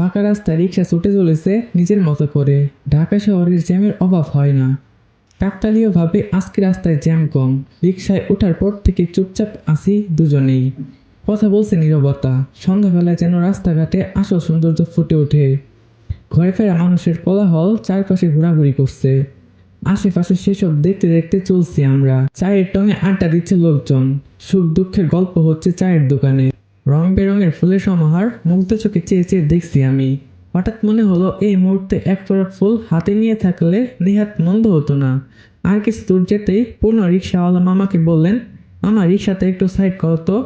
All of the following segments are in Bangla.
ফাঁকা রাস্তায় রিক্সা ছুটে চলেছে নিজের মতো করে। ঢাকা শহরের জ্যামের অভাব হয় না। কাকতালীয়ভাবে আজকে রাস্তায় জ্যাম কম। রিক্সায় ওঠার পর থেকে চুপচাপ আসি দুজনেই। কথা বলছে নীরবতা। সন্ধ্যাবেলায় যেন রাস্তাঘাটে আসল সৌন্দর্য ফুটে ওঠে। ঘরে ফেরা মানুষের কোলাহল চারপাশে ঘোরাঘুরি করছে। আশেপাশে সেসব দেখতে দেখতে চলছি আমরা। চায়ের টঙে আড্ডা দিচ্ছে লোকজন। সুখ দুঃখের গল্প হচ্ছে চায়ের দোকানে। রং বেরঙের ফুলের সমাহার মুগ্ধ চোখে চেয়ে চেয়ে দেখছি আমি। হঠাৎ মনে হলো, এই মুহূর্তে এক ফোঁটা ফুল হাতে নিয়ে থাকলে নেহাত মন্দ হতো না। আর কিছু দূর যেতেই পূর্ণ রিক্সাওয়ালা মামাকে বললেন, মামা, রিক্সাতে একটু সাইড করো তো।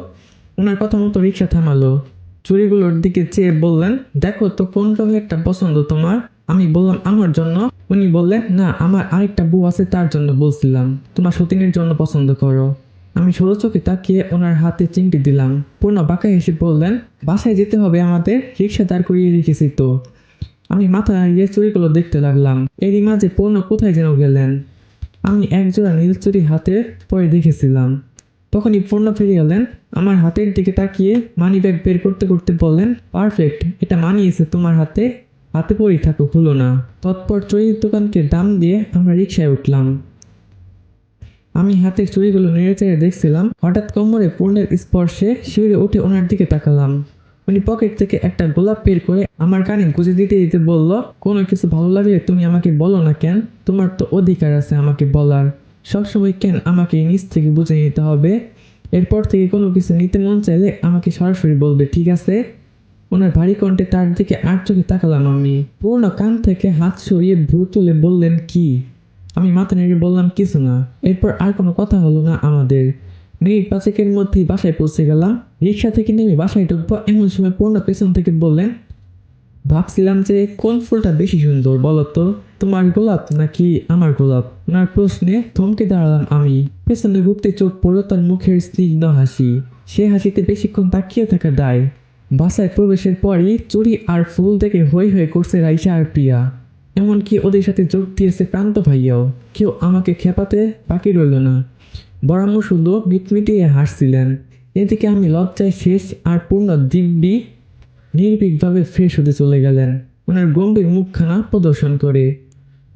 ওনার কথা মতো রিক্সা থামালো। চুড়িগুলোর দিকে চেয়ে বললেন, দেখো তো কোন রঙেরটা পছন্দ তোমার? আমি বললাম, আমার জন্য। উনি বললেন, না, আমার আরেকটা বউ আছে তার জন্য বলছিলাম। তোমার সতীনের জন্য পছন্দ করো। আমি ষোলো চোখে তাকিয়ে ওনার হাতে চিমটি দিলাম। পূর্ণ বাঁকা হেসে বললেন, বাসায় যেতে হবে আমাদের রিক্সা দাঁড় করিয়ে রেখেছি তো। আমি মাথা নাড়িয়ে চুড়িগুলো দেখতে লাগলাম। এরই মাঝে পূর্ণ কোথায় যেন গেলেন। আমি একজোড়া নীল চুড়ি হাতে পরে দেখেছিলাম। তখনই পূর্ণ ফিরে গেলেন, আমার হাতের দিকে তাকিয়ে মানি ব্যাগ বের করতে করতে বললেন, পারফেক্ট, এটা মানিয়েছে তোমার হাতে হাতে পরেই থাকো হলো না। তৎপর চুরির দোকানকে দাম দিয়ে আমরা রিক্সায় উঠলাম। আমি হাতের চুড়িগুলো নেড়ে চেড়ে দেখছিলাম। হঠাৎ কোমরে পূর্ণের স্পর্শে শিউরে উঠে ওনার দিকে তাকালাম। উনি পকেট থেকে একটা গোলাপ বের করে আমার কানে গুজে দিতে দিতে বলল, কোনো কিছু ভালো লাগলে তুমি আমাকে বলো না কেন? তোমার তো অধিকার আছে আমাকে বলার। সবসময় কেন আমাকে নিজ থেকে বুঝে নিতে হবে? এরপর থেকে কোনো কিছু নিতে মন চাইলে আমাকে সরাসরি বলবে, ঠিক আছে? ওনার ভারী কণ্ঠে তার দিকে আর চোখে তাকালাম আমি। পূর্ণ কান থেকে হাত সরিয়ে ভ্রু তুলে বললেন, কি? আমি মাথা নেড়ে বললাম, কিছু না। এরপর আর কোনো কথা হলো না আমাদের। মিনিট পাঁচেকের মধ্যেই বাসায় পৌঁছে গেলাম রিক্সা থেকে নেমে বাসায় ঢুকবো এমন সময় পূর্ণ পেছন থেকে বললেন, ভাবছিলাম যে কোন ফুলটা বেশি সুন্দর বলো তো? তোমার গোলাপ নাকি আমার গোলাপ? ওনার প্রশ্নে থমকে দাঁড়ালাম আমি। পেছনে ঘুরতে চোখ পড়ল তার মুখের স্নিগ্ধ হাসি। সে হাসিতে বেশিক্ষণ তাকিয়ে থাকা দায়। বাসায় প্রবেশের পরই চুরি আর ফুল দেখে হই হয়ে করছে রাইসা আর প্রিয়া। এমনকি ওদের সাথে যোগ দিয়েছে প্রান্ত ভাইয়াও কেউ আমাকে খেপাতে বাকি রইল না। বরামু শুধু মিটমিটিয়ে হাসছিলেন। এদিকে আমি লজ্জায় শেষ আর পূর্ণ দিব্যি নির্ভীকভাবে ফ্রেশ হতে চলে গেলেন। ওনার গম্ভীর মুখখানা প্রদর্শন করে।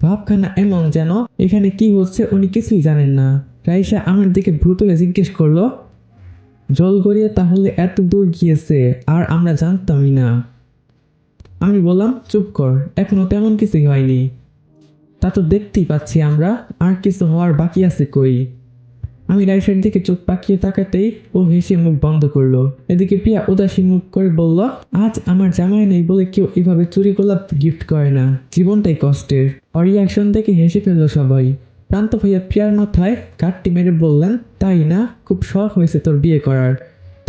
ভাবখানা এমন যেন এখানে কি হচ্ছে উনি কিছুই জানেন না। রাইসা আমার দিকে ভ্রু তুলে জিজ্ঞেস করল, জল গড়িয়ে তাহলে এত দূর গিয়েছে আর আমরা জানতামই না। আমি বললাম, চুপ কর, এখনও তেমন কিছুই হয়নি। তা তো দেখতেই পাচ্ছি আমরা, আর কিছু হওয়ার বাকি আছে কই? আমি রাইসের দিকে চোখ পাকিয়ে তাকাতেই ও হেসে মুখ বন্ধ করল। এদিকে প্রিয়া উদাসীন মুখ করে বলল, আজ আমার জামাই নেই বলে কেউ এভাবে চুরি গোলাপ গিফট করে না। জীবনটাই কষ্টের। ওর রিয়াকশন দেখে হেসে ফেলল সবাই। প্রান্ত ভাইয়া প্রিয়ার মাথায় কাটটি মেরে বললেন, তাই না? খুব শখ হয়েছে তোর বিয়ে করার।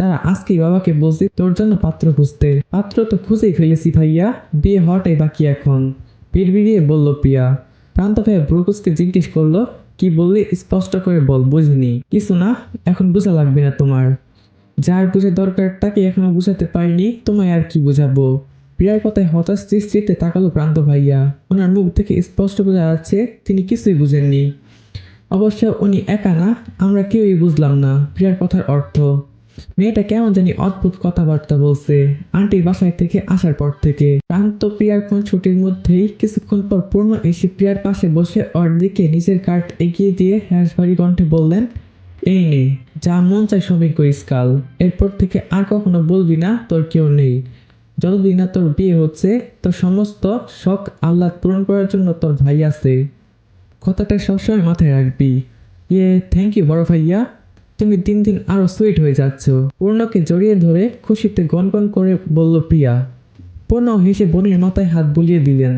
তারা আজকেই বাবাকে বলছে, তোর জন্য পাত্র খুঁজতে। পাত্র তো খুঁজেই ফেলেছি ভাইয়া। বিয়ে হওয়াটাই বাকি এখন। বিড়বিড়িয়ে বলল প্রিয়া। প্রান্ত ভাইয়া ব্রুকুসকে জিজ্ঞেস করল, কি বললি? স্পষ্ট করে বল, বুঝিনি। কিছু না, এখন বোঝা লাগবে না তোমার। যার বুঝে দরকার, তাকে এখনও বুঝাতে পারিনি। তোমায় আর কি বুঝাবো? প্রিয়ার কথায় হতাশ দৃষ্টিতে তাকালো প্রান্ত ভাইয়া। ওনার মুখ থেকে স্পষ্ট বোঝা যাচ্ছে, তিনি কিছুই বুঝেননি। অবশ্য উনি একা না, আমরা কেউই বুঝলাম না, প্রিয়ার কথার অর্থ। মেয়েটা কেমন জানি অদ্ভুত কথাবার্তা বলছে। আন্টির বাসায় থেকে আসার পর থেকে। প্রান্ত প্রিয়ার কোন ছুটির মধ্যেই কিছুক্ষণ পর পূর্ণ এসে প্রিয়ার পাশে বসে ওর দিকে নিজের কার্ড এগিয়ে দিয়ে হ্যাসভারি কণ্ঠে বললেন, এই নে, যা মন চাই সবই করিস কাল। এরপর থেকে আর কখনো বলবি না, তোর কেউ নেই। যতদিন না তোর বিয়ে হচ্ছে, তোর সমস্ত শখ আহ্লাদ পূরণ করার জন্য তোর ভাই আছে। কথাটা সবসময় মাথায় রাখবি। ইয়ে থ্যাংক ইউ বড় ভাইয়া। তুমি দিন দিন আরও সুইট হয়ে যাচ্ছ। পূর্ণকে জড়িয়ে ধরে খুশিতে গনগন করে বলল, প্রিয়া। পূর্ণ হেসে বোনের মাথায় হাত বুলিয়ে দিলেন।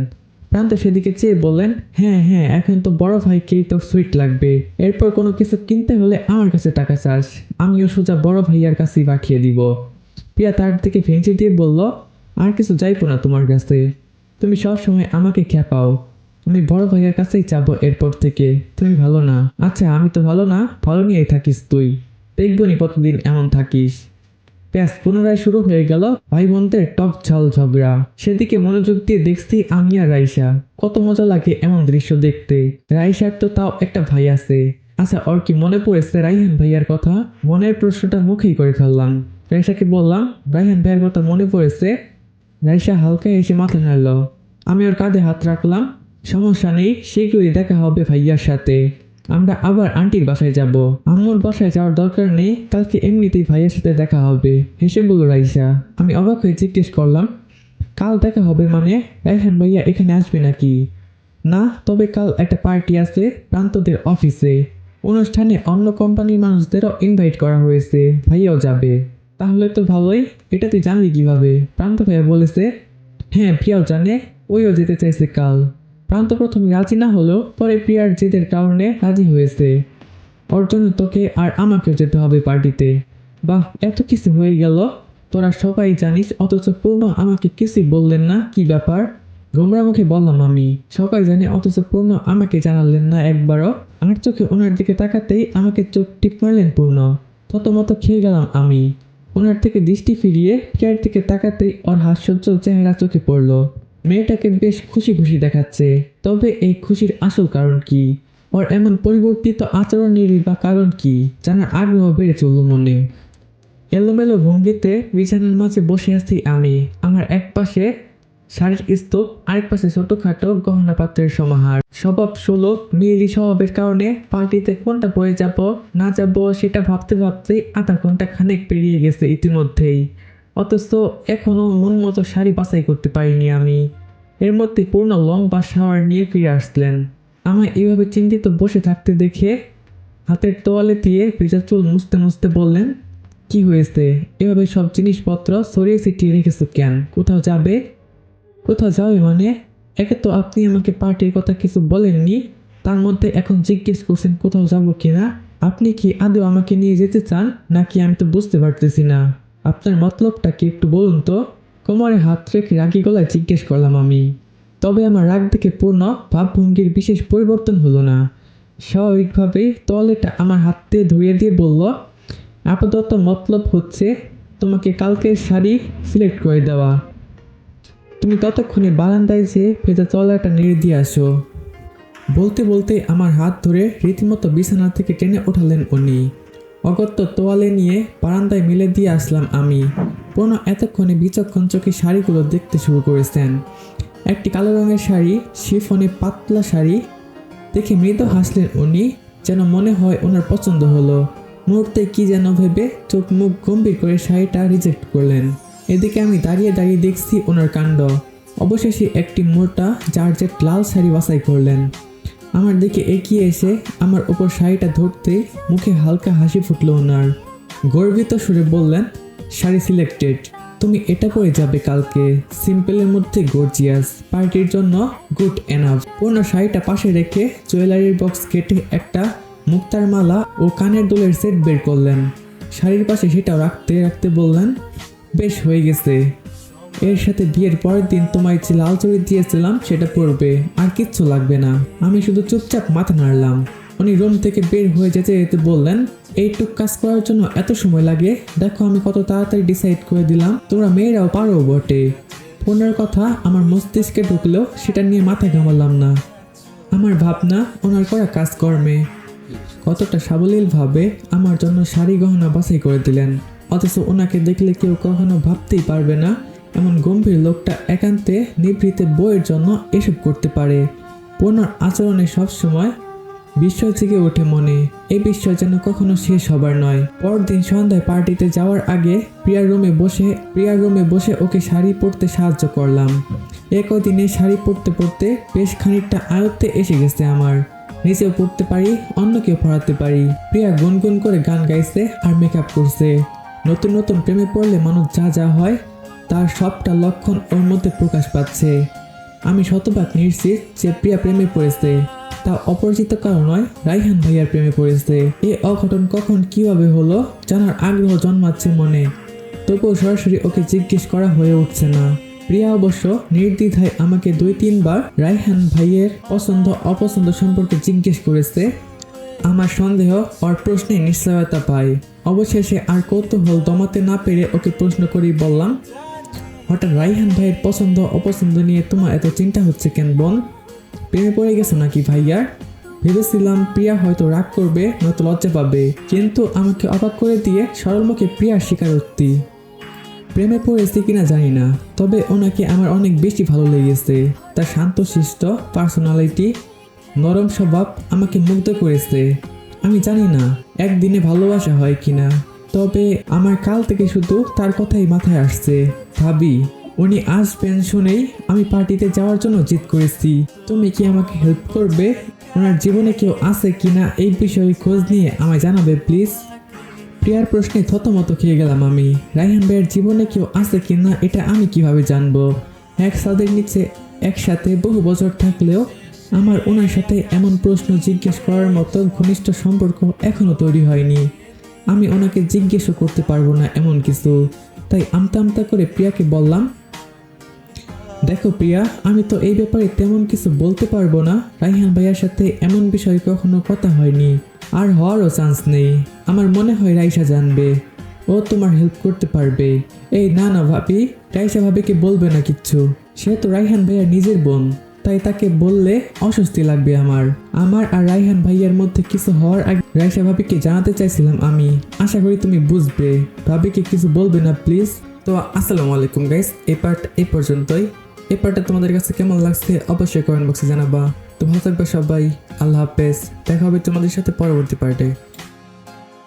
প্রান্ত সেদিকে চেয়ে বললেন হ্যাঁ হ্যাঁ এখন তো বড় ভাইকেই তো সুইট লাগবে। এরপর কোনো কিছু কিনতে হলে আমার কাছে টাকা চাস। আমিও সোজা বড় ভাইয়ার কাছেই পাঠিয়ে দিব। প্রিয়া তার দিকে ভেঙচি দিয়ে বলল, আর কিছু যাইবো না তোমার কাছে। তুমি সবসময় আমাকে খেপাও আমি বড় ভাইয়ের কাছেই যাব এরপর থেকে। তুমি ভালো না। আচ্ছা আমি তো ভালো না। ভালো নিয়েই থাকিস তুই। দেখবনি কতদিন এমন থাকিস। ব্যাস, পুনরায় শুরু হয়ে গেল ভাই বোনদের টক ঝাল ঝগড়া। সেদিকে মনোযোগ দিয়ে দেখছি আমি আর রাইসা। কত মজা লাগে এমন দৃশ্য দেখতে। রাইসার তো তাও একটা ভাই আছে। আচ্ছা ওর কি মনে পড়েছে রাইহান ভাইয়ার কথা? মনের প্রশ্নটা মুখেই করে ফেললাম। রাইসাকে বললাম, রাইহান ভাইয়ের কথা মনে পড়েছে? রাইসা হালকা এসে মাথা নাড়ল। আমি ওর কাঁধে হাত রাখলাম। সমস্যা নেই, শীঘ্রই দেখা হবে ভাইয়ার সাথে। আমরা আবার আন্টির বাসায় যাব। আম্মুর বাসায় যাওয়ার দরকার নেই, কালকে এমনিতেই ভাইয়ের সাথে দেখা হবে। হেসে বলল, রাইসা, আমি অবাক হয়ে জিজ্ঞেস করলাম, কাল দেখা হবে মানে? রাইহান ভাইয়া এখানে আসবে নাকি? না, তবে কাল একটা পার্টি আছে প্রান্তদের অফিসে। অনুষ্ঠানে অন্য কোম্পানির মানুষদেরও ইনভাইট করা হয়েছে, ভাইয়াও যাবে। তাহলে তো ভালোই, এটা তুই জানলি কীভাবে? প্রান্ত ভাইয়া বলেছে হ্যাঁ প্রিয়াও জানে, ওইও যেতে চাইছে কাল। প্রান্ত প্রথমে রাজি না হলেও পরে প্রিয়ার জেদের কারণে রাজি হয়েছে। ওর জন্য তোকে আর আমাকেও যেতে হবে পার্টিতে। বাহ, এত কিছু হয়ে গেল। তোরা সবাই জানিস, অথচ পূর্ণ আমাকে কিছুই বললেন না, কি ব্যাপার? গোমরা মুখে বললাম আমি, সবাই জানে, অথচ পূর্ণ আমাকে জানালেন না একবারও। আমার চোখে ওনার দিকে তাকাতেই আমাকে চোখ টিপ মারলেন পূর্ণ। তত মতো খেয়ে গেলাম আমি। ওনার থেকে দৃষ্টি ফিরিয়ে প্রিয়ার দিকে তাকাতেই ওর হাস্যোজ্জ্বল চেহারা চোখে পড়ল। মেয়েটাকে বেশ খুশি খুশি দেখাচ্ছে। তবে এই খুশির আসল কারণ কি? ওর এমন পরিবর্তিত আচরণেরই বা কারণ কি? জানার আগ্রহ বেড়ে চলল মনে। এলোমেলো ভঙ্গিতে বিছানার মাঝে বসে আছি আমি। আমার এক পাশে শাড়ির স্তূপ, আরেক পাশে ছোটোখাটো গহনা পাত্রের সমাহার। স্বভাব সুলভ, মিলি স্বভাবের কারণে পার্টিতে কোনটা পরে যাব, না যাব, সেটা ভাবতে ভাবতে আধা ঘণ্টা খানেক পেরিয়ে গেছে ইতিমধ্যেই। অথচ এখনও মন মতো শাড়ি বাছাই করতে পারিনি আমি। এর মধ্যে পূর্ণ লং বা শাওয়ার নিয়ে ফিরে আসলেন। আমায় এইভাবে চিন্তিত বসে থাকতে দেখে হাতের তোয়ালে দিয়ে ভেজা চুল মুছতে মুছতে বললেন, কি হয়েছে? এভাবে সব জিনিসপত্র সরিয়ে ছিটিয়ে রেখেছো কেন? কোথাও যাবে? কোথাও যাবে মানে? একে তো আপনি আমাকে পার্টির কথা কিছু বলেননি, তার মধ্যে এখন জিজ্ঞেস করছেন কোথাও যাব কিনা? আপনি কি আদৌ আমাকে নিয়ে যেতে চান? নাকি আমি তো বুঝতে পারতেছি না। আপনার মতলবটা কি একটু বলুন তো? কোমরে হাত রেখে রাগি গলায় জিজ্ঞেস করলাম আমি। তবে আমার রাগ দেখে পূর্ণ ভাবভঙ্গির বিশেষ পরিবর্তন হলো না। স্বাভাবিকভাবেই তোয়ালেটা আমার হাত ধরিয়ে দিয়ে বলল, আপাতত মতলব হচ্ছে তোমাকে কালকের শাড়ি সিলেক্ট করে দেওয়া। তুমি ততক্ষণে বারান্দায় যেয়ে ভেজা তলাটা নেড়ে দিয়ে আসো। বলতে বলতে আমার হাত ধরে রীতিমতো বিছানা থেকে টেনে ওঠালেন উনি। অগত্য তোয়ালে নিয়ে বারান্দায় মিলে দিয়ে আসলাম আমি। পুরনো এতক্ষণে বিচক্ষণ চোখে শাড়িগুলো দেখতে শুরু করেছেন। একটি কালো রঙের শাড়ি, শিফনে পাতলা শাড়ি দেখে মৃদু হাসলেন উনি, যেন মনে হয় ওনার পছন্দ হলো। মুহূর্তে কি যেন ভেবে চোখ মুখ গম্ভীর করে শাড়িটা রিজেক্ট করলেন। এদিকে আমি দাঁড়িয়ে দাঁড়িয়ে দেখছি ওনার কাণ্ড। অবশেষে একটি মোটা জার্জেট লাল শাড়ি বাছাই করলেন। আমার দিকে এগিয়ে এসে আমার ওপর শাড়িটা ধরতেই মুখে হালকা হাসি ফুটল ওনার। গর্বিত সুরে বললেন, শাড়ি সিলেক্টেড তুমি এটা পরে যাবে কালকে। সিম্পলের মধ্যে গর্জিয়াস পার্টির জন্য গুড এনাফ পূর্ণ শাড়িটা পাশে রেখে জুয়েলারির বক্স কেটে একটা মুক্তার মালা ও কানের দুলের সেট বের করলেন। শাড়ির পাশে সেটাও রাখতে রাখতে বললেন, বেশ হয়ে গেছে। এর সাথে বিয়ের পরের দিন তোমায় যে লাল চুড়ি দিয়েছিলাম, সেটা পরবে। আর কিচ্ছু লাগবে না। আমি শুধু চুপচাপ মাথা নাড়লাম। উনি রুম থেকে বের হয়ে যেতে যেতে বললেন এইটুক কাজ করার জন্য এত সময় লাগে? দেখো আমি কত তাড়াতাড়ি ডিসাইড করে দিলাম। তোমরা মেয়েরাও পারো বটে। ফোনের কথা আমার মস্তিষ্কে ঢুকলেও সেটা নিয়ে মাথা ঘামালাম না। আমার ভাবনা, ওনার করা কাজকর্মে। কতটা সাবলীলভাবে আমার জন্য শাড়ি গহনা বাছাই করে দিলেন। অথচ ওনাকে দেখলে কেউ কখনো ভাবতেই পারবে না এমন গম্ভীর লোকটা একান্তে নিভৃতে বইয়ের জন্য এসব করতে পারে। পুনর আচরণে সবসময় বিস্ময় জেগে ওঠে মনে। এই বিস্ময় যেন কখনো শেষ হবার নয়। পরদিন সন্ধ্যায় পার্টিতে যাওয়ার আগে প্রিয়ার রুমে বসে, প্রিয়ার রুমে বসে ওকে শাড়ি পরতে সাহায্য করলাম। একদিনে শাড়ি পরতে পরতে বেশ খানিকটা আয়ত্তে এসে গেছে আমার। নিজেও পড়তে পারি, অন্যকেও পড়াতে পারি। প্রিয়া গুনগুন করে গান গাইছে আর মেকআপ করছে। নতুন নতুন প্রেমে পড়লে মানুষ যা যা হয় তার সবটা লক্ষণ ওর মধ্যে প্রকাশ পাচ্ছে। আমি শতভাগ নিশ্চিত যে প্রিয়া প্রেমে পড়েছে। তা অপরিচিত কারণ নয় রাইহান ভাইয়ার প্রেমে পড়েছে। এই অঘটন কখন কীভাবে হলো জানার আগ্রহ জন্মাচ্ছে মনে। তবুও সরাসরি ওকে জিজ্ঞেস করা হয়ে উঠছে না। প্রিয়া অবশ্য নির্দ্বিধায় আমাকে দুই তিনবার রাইহান ভাইয়ের পছন্দ, অপছন্দ সম্পর্কে জিজ্ঞেস করেছে। আমার সন্দেহ ওর প্রশ্নে নিশ্চয়তা পাই অবশেষে আর কৌতূহল দমাতে না পেরে ওকে প্রশ্ন করেই বললাম হঠাৎ রাইহান ভাইয়ের পছন্দ অপছন্দ নিয়ে তোমার এত চিন্তা হচ্ছে কেন বোন প্রেমে পড়ে গেছো নাকি ভাইয়ার ভেবেছিলাম প্রিয়া হয়তো রাগ করবে, নয়তো লজ্জা পাবে। কিন্তু আমাকে অবাক করে দিয়ে সরলমুখে প্রিয়ার স্বীকারোক্তি। প্রেমে পড়েছি কিনা জানি না, তবে ওনাকে আমার অনেক বেশি ভালো লেগেছে। তার শান্তশিষ্ট পার্সোনালিটি নরম স্বভাব আমাকে মুগ্ধ করেছে। আমি জানি না, একদিনে ভালোবাসা হয় কিনা। তবে আমার কাল থেকে শুধু তার কথাই মাথায় আসছে। ভাবি, উনি আসবেন শুনেই আমি পার্টিতে যাওয়ার জন্য জিদ করেছি। তুমি কি আমাকে হেল্প করবে? ওনার জীবনে কেউ আছে কিনা এই বিষয়ে খোঁজ নিয়ে আমায় জানাবে, প্লিজ। প্রিয়ার প্রশ্নে থতমত খেয়ে গেলাম আমি। রাইহান ভাইয়ের জীবনে কেউ আছে কিনা এটা আমি কীভাবে জানব? এক সাদের নিচে, একসাথে বহু বছর থাকলেও আমার ওনার সাথে এমন প্রশ্ন জিজ্ঞেস করার মতো ঘনিষ্ঠ সম্পর্ক এখনও তৈরি হয়নি। আমি ওনাকে জিজ্ঞেসও করতে পারব না এমন কিছু। তাই আমতা আমতা করে প্রিয়াকে বললাম, দেখো প্রিয়া, আমি তো এই ব্যাপারে তেমন কিছু বলতে পারব না। রাইহান ভাইয়ার সাথে এমন বিষয়ে কখনো কথা হয়নি। আর হওয়ারও চান্স নেই। আমার মনে হয় রাইসা জানবে। ও তোমার হেল্প করতে পারবে। এই না না ভাবি, রাইসা ভাবিকে বলবে না কিচ্ছু। সে তো রাইহান ভাইয়ার নিজের বোন। তাই তাকে বললে, অস্বস্তি লাগবে আমার। আমার আর রাইহান ভাইয়ার মধ্যে কিছু হওয়ার আগে রাইসা ভাবিকে জানাতে চাইছিলাম আমি। আশা করি তুমি বুঝবে। ভাবিকে কিছু বলবে না, প্লিজ? তো আসসালামু আলাইকুম, গাইস। এ পার্ট এই পর্যন্তই। এ পার্টটা তোমাদের কাছে কেমন লাগছে অবশ্যই কমেন্ট বক্সে জানাবা। তো ভালো থাকবে সবাই। আল্লাহ হাফেজ। দেখা হবে তোমাদের সাথে পরবর্তী পার্টে।